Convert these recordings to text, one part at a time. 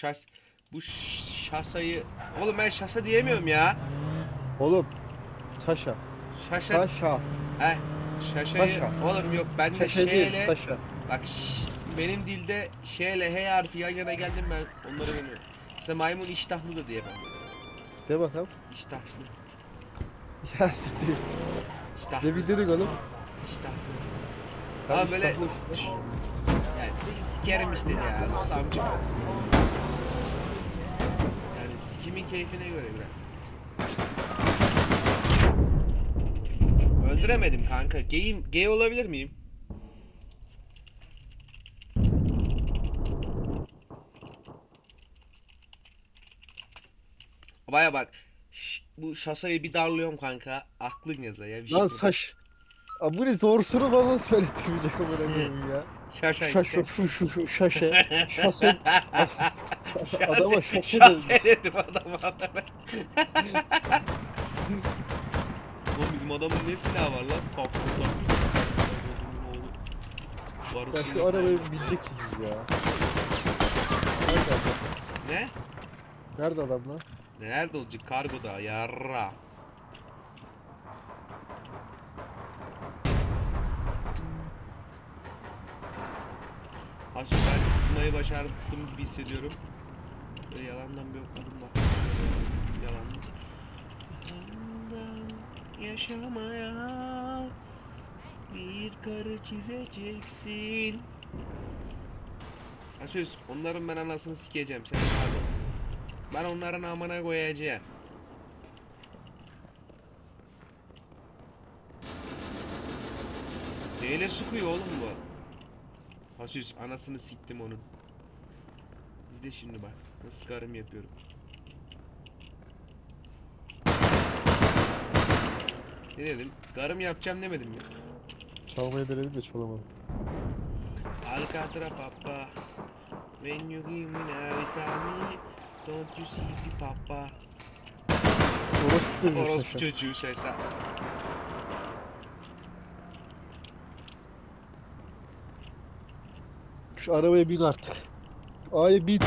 şas bu şasayı oğlum ben şasa diyemiyorum ya. Oğlum. Saşa. Şaşa. Saşa. Heh. Şaşayı. Saşa. Oğlum yok ben de Saşa değil şeyle Saşa. bak ş- benim dilde şeyle H harfi yan yana geldim ben onları bilmiyorum. Mesela maymun iştahlı da diyemem. De bakalım. İştahlı. Ya siktir git. İştahlı. Ne bildirdik oğlum? İştahlı. Ama böyle İstanbul işte. yani sikerim işte ya sus sikimin keyfine göre biraz. Öldüremedim kanka. Gay'im, gay olabilir miyim? Baya bak. ş- bu şasayı bir darlıyorum kanka. Aklın yaza ya. bir Lan şey- saç. Abi bu ne zorsunu bana söylettirmeyecek amına koyayım ya. Şaşa Şaşa işte. şu şu şu şaşe. Şase. Adama şase Şase dedim. dedim adama adama. Oğlum bizim adamın ne silahı var lan? Top top. Ya şu arabayı bileceksiniz ya. Nerede adam? Ne? Nerede adam lan? Nerede olacak? Kargoda. Yarra. Aslında ben sızmayı başardım gibi hissediyorum. Böyle yalandan bir okudum da. Yalan. Yaşamaya bir karı çizeceksin. Ha söz, onların ben anasını sikeceğim sen pardon. Ben onların amına koyacağım. Neyle sıkıyor oğlum bu? Hasüs anasını siktim onun. İzle şimdi bak. Nasıl karım yapıyorum. Ne dedim? Karım yapacağım demedim ya. Çalmayı denedim de çalamadım. Alcatraz papa When you give me now Don't you see the papa Orospu çocuğu Orospu çocuğu şesa Şu arabaya bin artık. Ay bin.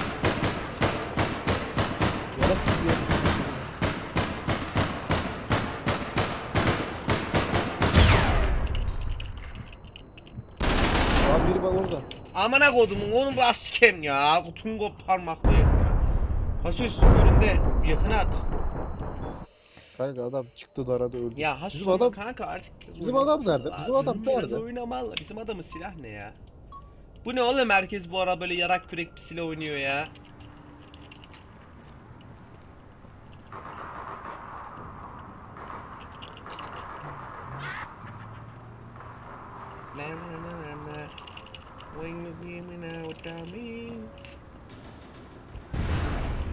Abi biri bak orada. Amına kodumun oğlum bu askem ya Kutun kop parmaklayım Hasüs önünde yakına at Kanka adam çıktı da arada öldü. Ya Hasüs Bizim adam- kanka artık bizim adam nerede? Bizim adam Biraz nerede? oynamalı Bizim adamın silah ne ya bu ne oğlum herkes bu ara böyle yarak kürek pisiyle oynuyor ya.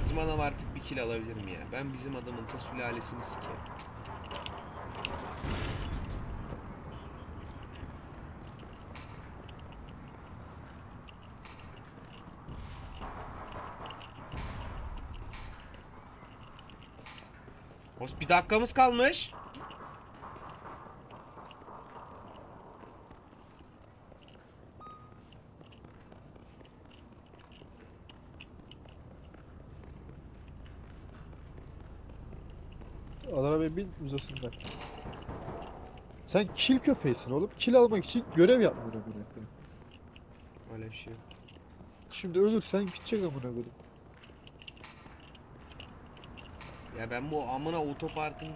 Bizim adam artık bir kil alabilirim ya. Ben bizim adamın ta sülalesini sikeyim. Os bir dakikamız kalmış. Adana Bey bin uzasınlar. Sen kil köpeğisin oğlum. Kil almak için görev yapmıyor koyayım. Öyle bir şey yok. Şimdi ölürsen gidecek amına koyayım. Ya ben bu amına otoparkın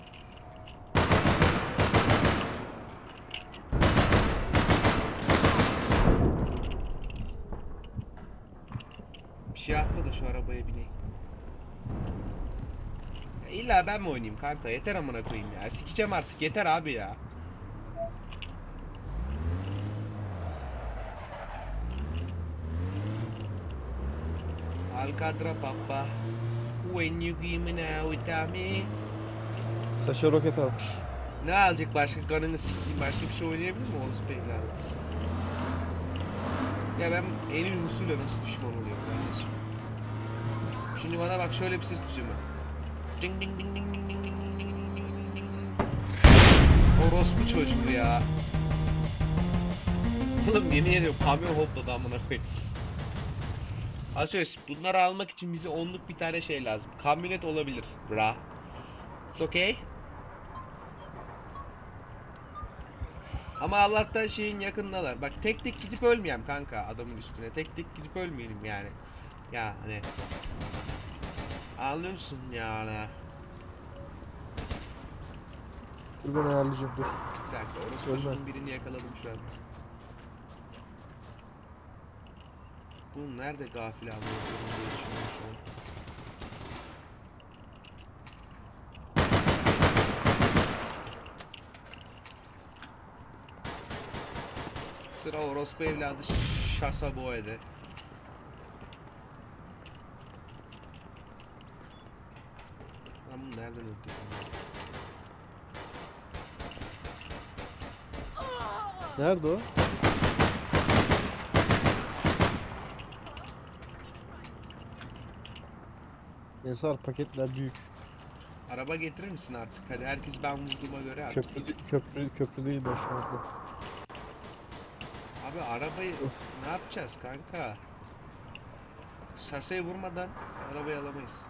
Bir şey yapma da şu arabaya bineyim. Ya illa ben mi oynayayım kanka? Yeter amına koyayım ya. Sikeceğim artık. Yeter abi ya. Alcatraz papa. When you give me now with me. Saşa roket almış. Ne alacak başka kanını sikeyim başka bir şey oynayabilir mi Oğuz Peygamber? Ya ben Eylül Hüsnü'yle nasıl düşman oluyorum kardeşim? Şimdi bana bak şöyle bir ses duyacağım ben. Ding ding ding ding ding ding ding ding ding ding ding ding. Orospu çocuğu ya. Oğlum yeni yeni kamyon hopladı amına koyayım. Asos bunları almak için bize onluk bir tane şey lazım. Kamyonet olabilir. Bra. It's okay. Ama Allah'tan şeyin yakındalar. Bak tek tek gidip ölmeyeyim kanka adamın üstüne. Tek tek gidip ölmeyelim yani. Ya hani. Anlıyor musun yani? Dur ben ayarlayacağım dur. Bir dakika orası Ölme. birini yakaladım şu an. Bu nerede gafil abi diye düşünüyorum şu an. Sıra orospu evladı şasa boyede. Ben bunu nereden öldürdüm? Nerede o? Ensar paketler büyük. Araba getirir misin artık? Hadi herkes ben vurduğuma göre artık. Köprü, köprü, köprüdeyim ben şu anda. Abi arabayı ne yapacağız kanka? Şaseye vurmadan arabayı alamayız.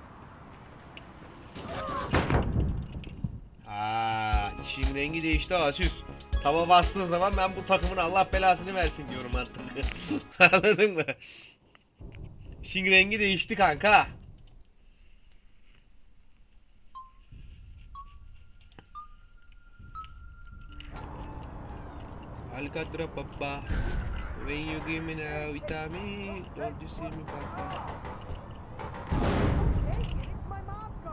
Aa, işin rengi değişti Asus. Tava bastığın zaman ben bu takımın Allah belasını versin diyorum artık. Anladın mı? İşin rengi değişti kanka. Alcatraz papa When you give me now vitamin Don't you see me papa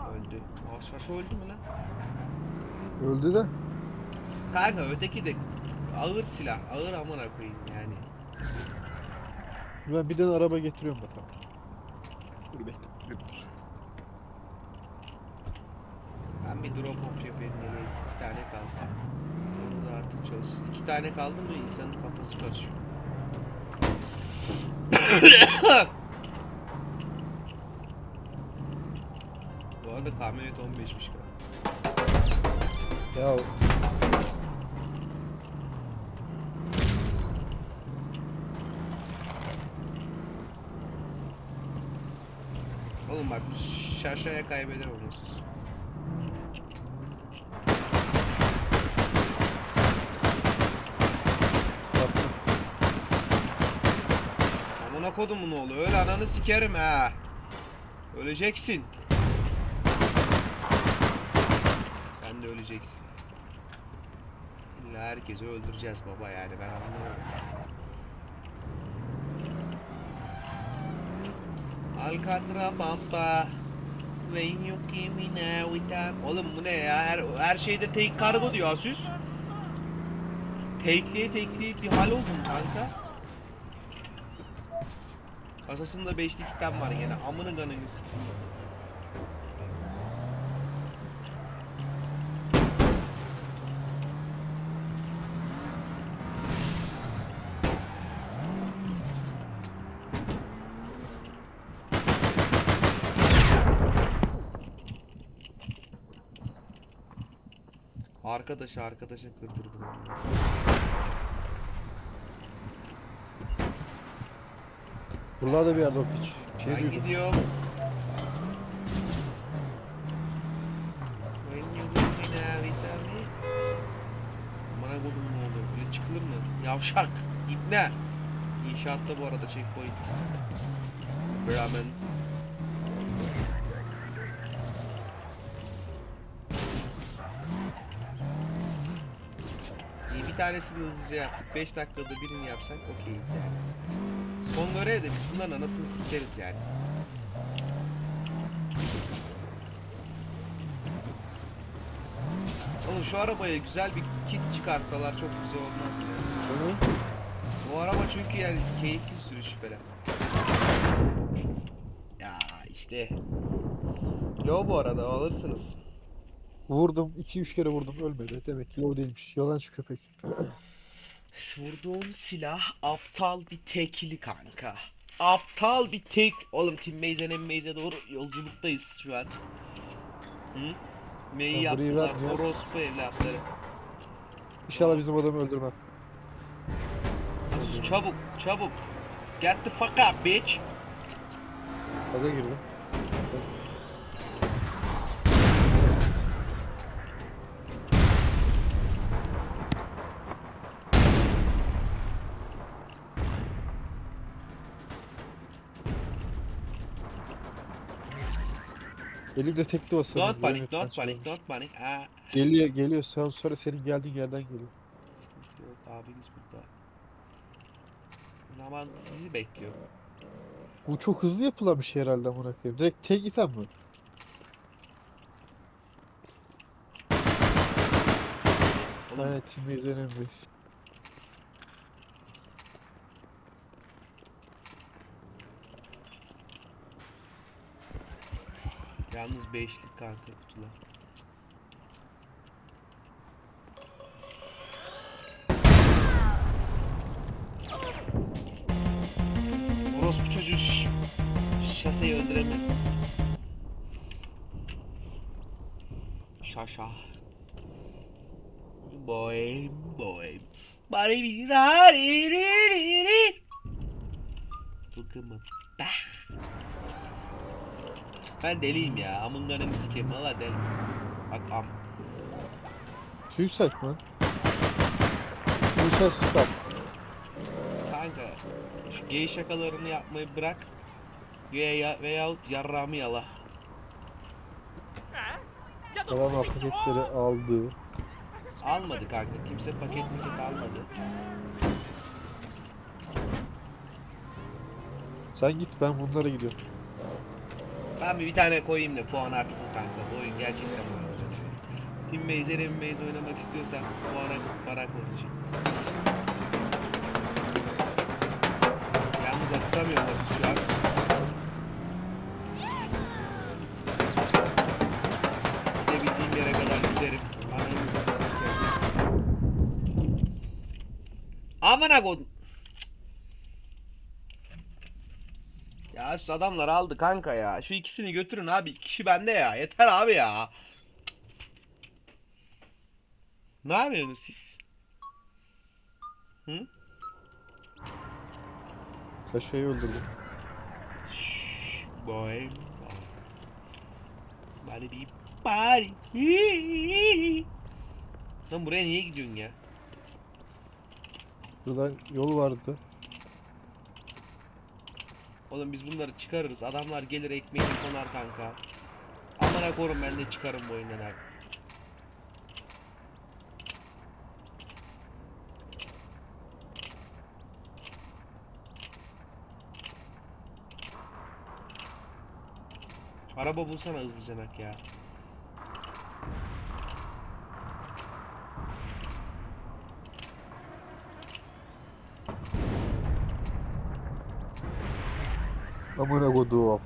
Öldü. Sasha öldü mü lan? Öldü de. Kanka öteki de ağır silah. Ağır amına koyayım yani. Ben bir tane araba getiriyorum bakalım. Dur bekle. Dur. Ben bir drop off yapayım iki tane kalsın. Çalışsın. İki tane kaldı mı insanın kafası karışıyor. Bu arada kamyonet 15'miş galiba. Ya Oğlum bak bu şaşaya kaybeder olmasız. Amına kodumun oğlu öyle ananı sikerim ha. Öleceksin. Sen de öleceksin. İlla herkesi öldüreceğiz baba yani ben anlamıyorum. Alcatraz pampa When you give me now with Oğlum bu ne ya her, her şeyde take kargo diyor Asus Take'liye take'liye bir hal oldum kanka Kasasında beşli kitap var gene. Amını kanını sikeyim. Arkadaşı arkadaşa kırdırdım. Buralarda bir yerde o piç. Şey Ben duydum. gidiyorum. When you give me that vitamin. Bana kodum ne oldu? Böyle çıkılır mı? Yavşak. İbne. İnşaatta bu arada checkpoint. Ramen. Tanesini hızlıca yaptık. 5 dakikada birini yapsak okeyiz yani. Son görev de biz bunların anasını sikeriz yani. Oğlum şu arabaya güzel bir kit çıkartsalar çok güzel olmaz mı ya? Hı? Bu araba çünkü yani keyifli sürüş falan. Ya işte. Yo bu arada alırsınız. Vurdum. 2-3 kere vurdum. Ölmedi. Demek ki o değilmiş. Yalancı köpek. Vurduğun silah aptal bir tekli kanka. Aptal bir tek. Oğlum Team Maze'den Maze'e doğru yolculuktayız şu an. Hı? Neyi Ya burayı yaptılar? vermiyor. Orospu evlatları. İnşallah bizim adamı öldürmem. Sus çabuk çabuk. Get the fuck up bitch. Gaza girdim. Elimde tekli olsa. Don't panic, don't panic, don't panic. Aa, Geliyor geliyor. Sen sonra senin geldiğin yerden geliyor. sıkıntı yok. Abiniz burada. Zaman sizi bekliyor. Bu çok hızlı yapılan bir şey herhalde amına koyayım. Direkt tek item mi? Oğlum Evet, şimdi izlenemeyiz. Yalnız beşlik kanka kutular. Orospu çocuğu şaseyi öldüremedi. Şaşa. Boy boy. Bari bir Ben deliyim ya. Amınlarını sikeyim. Valla deli. Bak am. Suicide mı? Suicide Squad. Kanka. Şu gay şakalarını yapmayı bırak. Veya, veyahut yarrağımı yala. Tamam paketleri aldı. Almadı kanka. Kimse paket paket almadı. Sen git ben bunlara gidiyorum. Ben bir, bir tane koyayım da puan aksın kanka. Bu oyun gerçekten oyun. Team Maze, Erim Maze oynamak istiyorsan puana para koyacağım. Yalnız atamıyorum nasıl şu an. Gidebildiğim yere kadar yüzerim. Ananızı sikerim. Amına kodum. Ya şu adamlar aldı kanka ya. Şu ikisini götürün abi. İki kişi bende ya. Yeter abi ya. Ne yapıyorsunuz siz? Hı? Saşa'yı öldürdüm. Şşş, boy. Bari bir bari. Lan buraya niye gidiyorsun ya? Buradan yol vardı. Oğlum biz bunları çıkarırız. Adamlar gelir ekmeğini konar kanka. Amına korum ben de çıkarım bu oyundan abi. Araba bulsana hızlıcanak ya. Amına koduğum.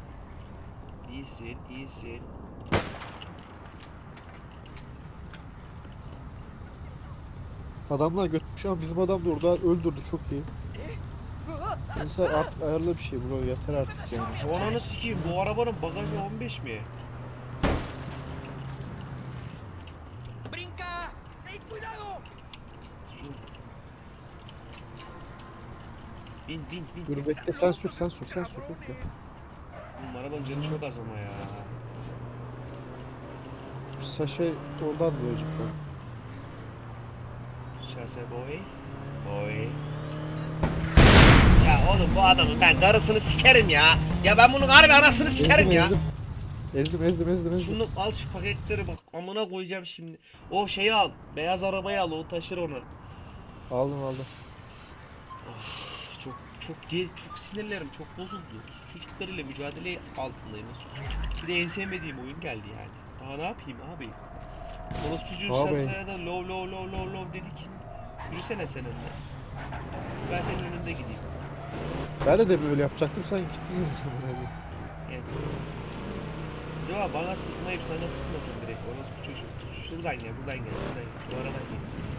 İyisin, iyisin. Adamlar götmüş ama bizim adam da orada öldürdü çok iyi. Mesela artık ayarlı bir şey bro yeter artık yani. Ananı sikeyim bu arabanın bagajı 15 mi? Bin bin bin. Dur bekle sen sür sen sür sen sür bekle. Oğlum arabanın canı çok az ama ya. Saşa oradan diyecek ben. Şase boy. Boy. Ya oğlum bu adamın ben karısını sikerim ya. Ya ben bunun harbi anasını sikerim Ezdim, ya. Ezdim ezdim ezdim ezdim. ezdim. Şunu al şu paketleri bak amına koyacağım şimdi. O şeyi al. Beyaz arabayı al o taşır onu. Aldım aldım. Of, çok gel çok sinirlerim çok bozuldu. Çocuklarıyla mücadele altındayım. Bir de en sevmediğim oyun geldi yani. Daha ne yapayım abi? Orospucu Abi. sesine de low low low low low dedik. Yürüsene sen önüne. Ben senin önünde gideyim. Ben de de böyle yapacaktım sen gittin. Yani. Acaba bana sıkmayıp sana sıkmasın direkt. Orospu çocuk. Şuradan gel, buradan gel, buradan gel. Bu aradan gel.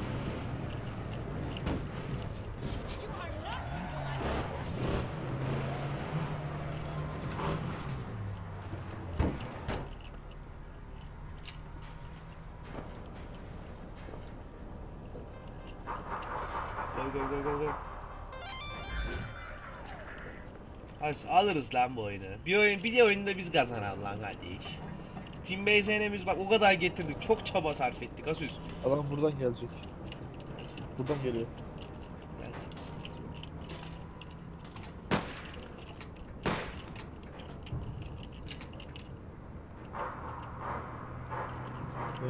Go go go go go. Al- Alırız lan bu oyunu. Bir oyun bir de oyunda biz kazanalım lan kardeş. Team biz bak o kadar getirdik. Çok çaba sarf ettik Asus. Adam buradan gelecek. Gelsin, Buradan geliyor. gelsin.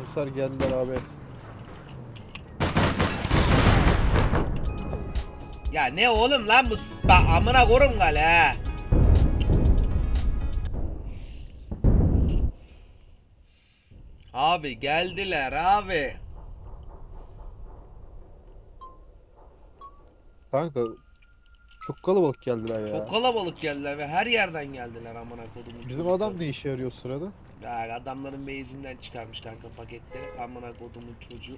Ensar geldiler abi. Ya ne oğlum lan bu bak amına korum gal. Abi geldiler abi. Kanka çok kalabalık geldiler ya. Çok kalabalık geldiler ve her yerden geldiler amına kodumun. Bizim adam ne işe yarıyor sırada? Ya adamların base'inden çıkarmış kanka paketleri. Amına kodumun çocuğu.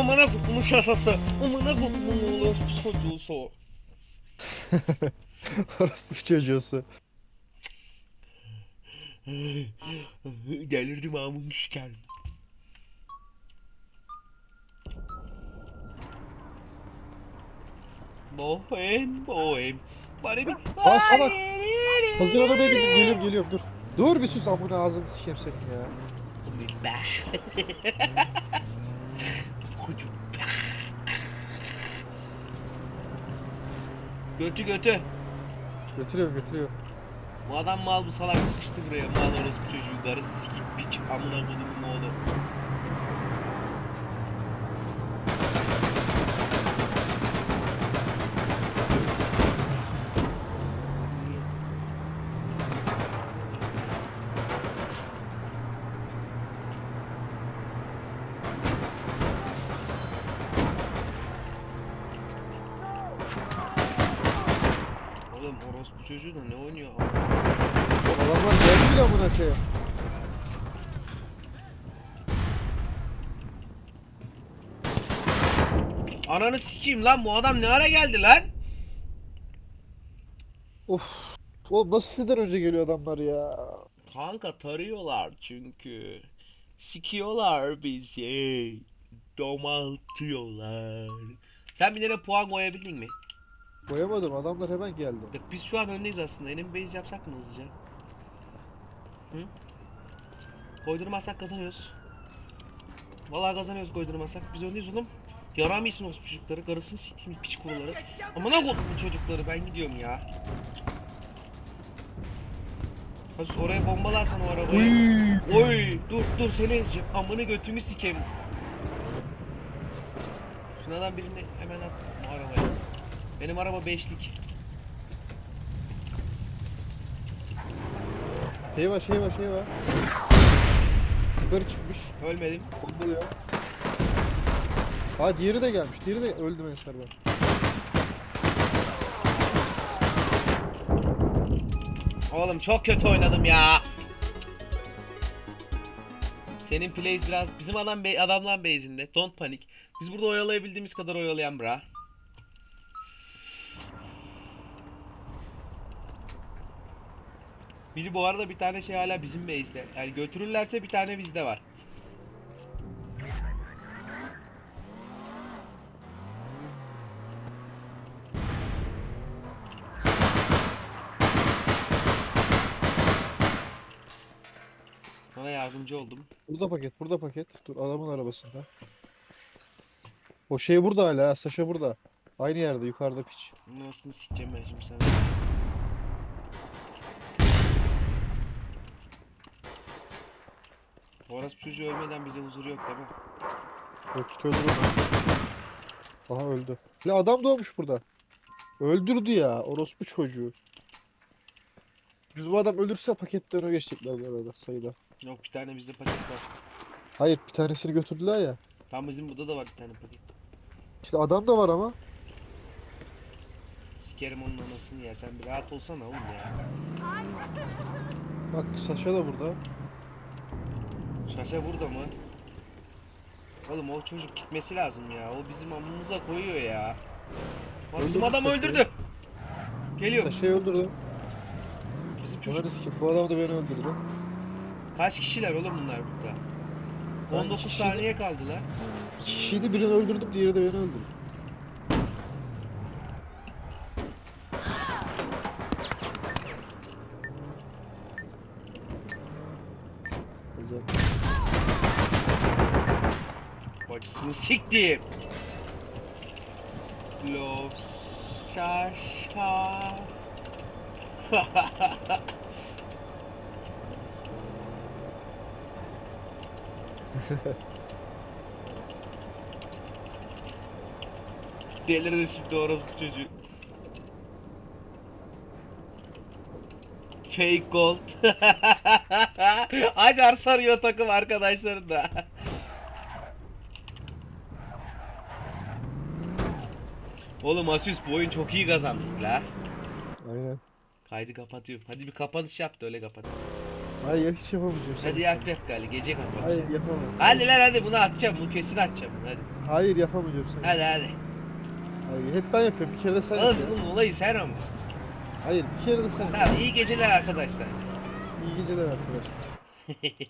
Amına kodumun şasası. Amına kodumun çocuğusu. Bir çocuğusu. Amın şiker. Bohem bohem. Bari bir... Aa, salak. Hazır arabaya bindim geliyorum geliyorum dur. Dur bir sus amına ağzını sikeyim senin ya. Billah. Kucu. Götü götü. Götürüyorum götürüyorum. Bu adam mal bu salak sıkıştı buraya. Mal orospu çocuğu. Darısı sikip biç amına kodumun oğlu. Koyayım. Ananı sikeyim lan bu adam ne ara geldi lan? Of. Oğlum nasıl sizden önce geliyor adamlar ya? Kanka tarıyorlar çünkü. Sikiyorlar bizi. Domaltıyorlar. Sen bir puan koyabildin mi? Koyamadım adamlar hemen geldi. Bak biz şu an öndeyiz aslında. Enemy base yapsak mı hızlıca? Hı? Koydurmazsak kazanıyoruz. Vallahi kazanıyoruz koydurmazsak. Biz öndeyiz oğlum. Yaramayısın o çocukları. Karısını sikeyim piç kuruları. Amına koydum bu çocukları. Ben gidiyorum ya. Hasus oraya bombalarsan o arabayı. Oy dur dur seni ezeceğim. Amını götümü sikeyim. Şunlardan birini hemen at arabaya. Benim araba beşlik. Şey var şey var şey var. Yukarı çıkmış. Ölmedim. Bombalıyor. Ha diğeri de gelmiş. Diğeri de öldü Ensar ben. Oğlum çok kötü oynadım ya. Senin plays biraz bizim adam be adamlar base'inde. Don't panik. Biz burada oyalayabildiğimiz kadar oyalayan bra. Biri bu arada bir tane şey hala bizim base'de. Yani götürürlerse bir tane bizde var. Sana yardımcı oldum. Burada paket, burada paket. Dur adamın arabasında. O şey burada hala, ha, Saşa burada. Aynı yerde, yukarıda piç. Nasıl sikeceğim ben şimdi sana? Orası çocuğu ölmeden bize huzur yok değil mi? Yok git öldür onu. Aha öldü. La adam doğmuş burada. Öldürdü ya, orospu çocuğu. Biz bu adam ölürse paketten öne geçecekler bu arada sayıda. Yok bir tane bizde paket var. Hayır bir tanesini götürdüler ya. Tam bizim burada da var bir tane paket. İşte adam da var ama. Sikerim onun anasını ya sen bir rahat olsana oğlum ya. Bak Saşa da burada. Şaşa burada mı? Oğlum o çocuk gitmesi lazım ya. O bizim amımıza koyuyor ya. Bak bizim Öldürdü adam Saşa'yı. öldürdü. Geliyor. Saşa'yı öldürdü. Bizim çocuk. Bu adam da beni öldürdü. Kaç kişiler oğlum bunlar burada? Ben 19 kişi- saniye kaldılar. İki kişiydi birini öldürdüm diğeri de beni öldürdü. Love Sasha. Delirir şimdi orospu çocuğu. Fake gold. Acar sarıyor takım arkadaşların Oğlum Asus bu oyun çok iyi kazandık la. Aynen. Kaydı kapatıyorum. Hadi bir kapanış yap da öyle kapat. Hayır hiç yapamayacağım. Hadi yap yap gali gece kapanış. Hayır yapamam. Hadi lan hadi bunu atacağım. Bunu kesin atacağım. bunu, Hadi. Hayır yapamayacağım sen. Hadi hadi. Hayır hep ben yapıyorum. Bir kere de sen yap Oğlum ya. bunun olayı sen ama. Hayır bir kere de sen yap. Tamam iyi geceler arkadaşlar. İyi geceler arkadaşlar.